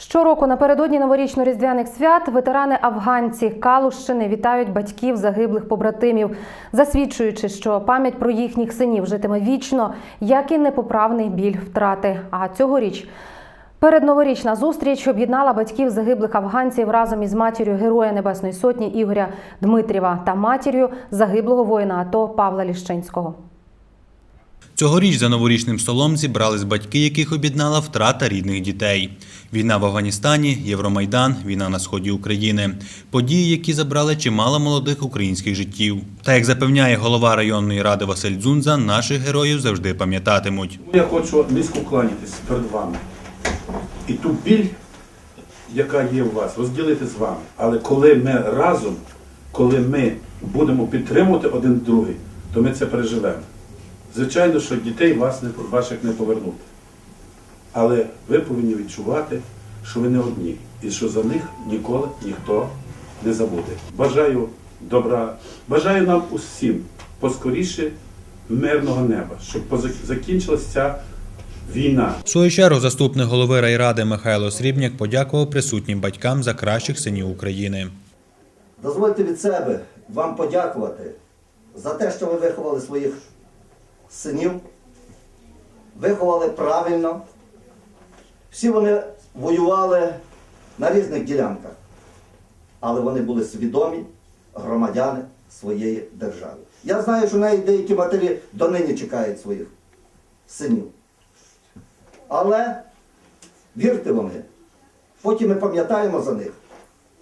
Щороку напередодні новорічно-різдвяних свят ветерани афганці Калущини вітають батьків загиблих побратимів, засвідчуючи, що пам'ять про їхніх синів житиме вічно, як і непоправний біль втрати. А цьогоріч передноворічна зустріч об'єднала батьків загиблих афганців разом із матір'ю Героя Небесної Сотні Ігоря Дмитрєва та матір'ю загиблого воїна АТО Павла Ліщинського. Цьогоріч за новорічним столом зібрались батьки, яких об'єднала втрата рідних дітей. Війна в Афганістані, Євромайдан, війна на сході України. Події, які забрали чимало молодих українських життів. Та як запевняє голова районної ради Василь Дзунза, наших героїв завжди пам'ятатимуть. Я хочу низько кланятись перед вами. І ту біль, яка є у вас, розділити з вами. Але коли ми разом, коли ми будемо підтримувати один другий, то ми це переживемо. Звичайно, що дітей вас не, ваших не повернути. Але ви повинні відчувати, що ви не одні, і що за них ніколи ніхто не забуде. Бажаю добра, бажаю нам усім поскоріше мирного неба, щоб закінчилася ця війна. В свою чергу заступник голови райради Михайло Срібняк подякував присутнім батькам за кращих синів України. Дозвольте від себе вам подякувати за те, що ви виховали своїх синів, виховали правильно. Всі вони воювали на різних ділянках, але вони були свідомі громадяни своєї держави. Я знаю, що навіть деякі матері донині чекають своїх синів. Але вірте вони, потім ми пам'ятаємо за них,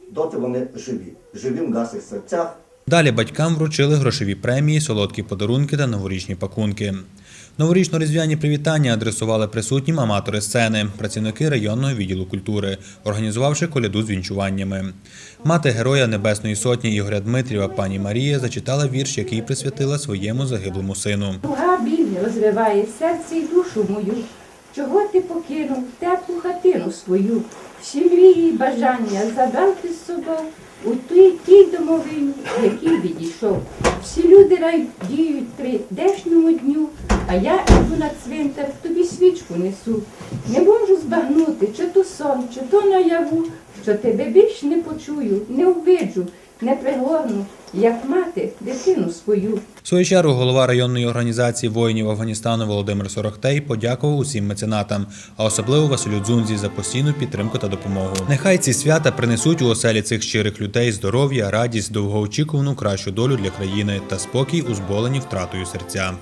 доти вони живі, живі в наших серцях. Далі батькам вручили грошові премії, солодкі подарунки та новорічні пакунки. Новорічно-різдвяні привітання адресували присутнім аматори сцени, працівники районного відділу культури, організувавши коляду з вінчуваннями. Мати героя Небесної Сотні Ігоря Дмитрєва, пані Марія, зачитала вірш, який присвятила своєму загиблому сину. Туга біль розвиває серце й душу мою. Чого ти покинув теплу хатину свою? Всі мрії бажання забрав ти з собою у тій домовині, в якій відійшов. Всі люди радіють прийдешньому дню, а я іду на цвинтар, тобі свічку несу. Не можу збагнути, чи то сон, чи то наяву, що тебе більш не почую, не увиджу, не пригорну, як мати дитину свою. В свою чергу голова районної організації воїнів Афганістану Володимир Сорохтей подякував усім меценатам, а особливо Василю Дзунзі за постійну підтримку та допомогу. Нехай ці свята принесуть у оселі цих щирих людей здоров'я, радість, довгоочікувану кращу долю для країни та спокій у зболені втратою серця.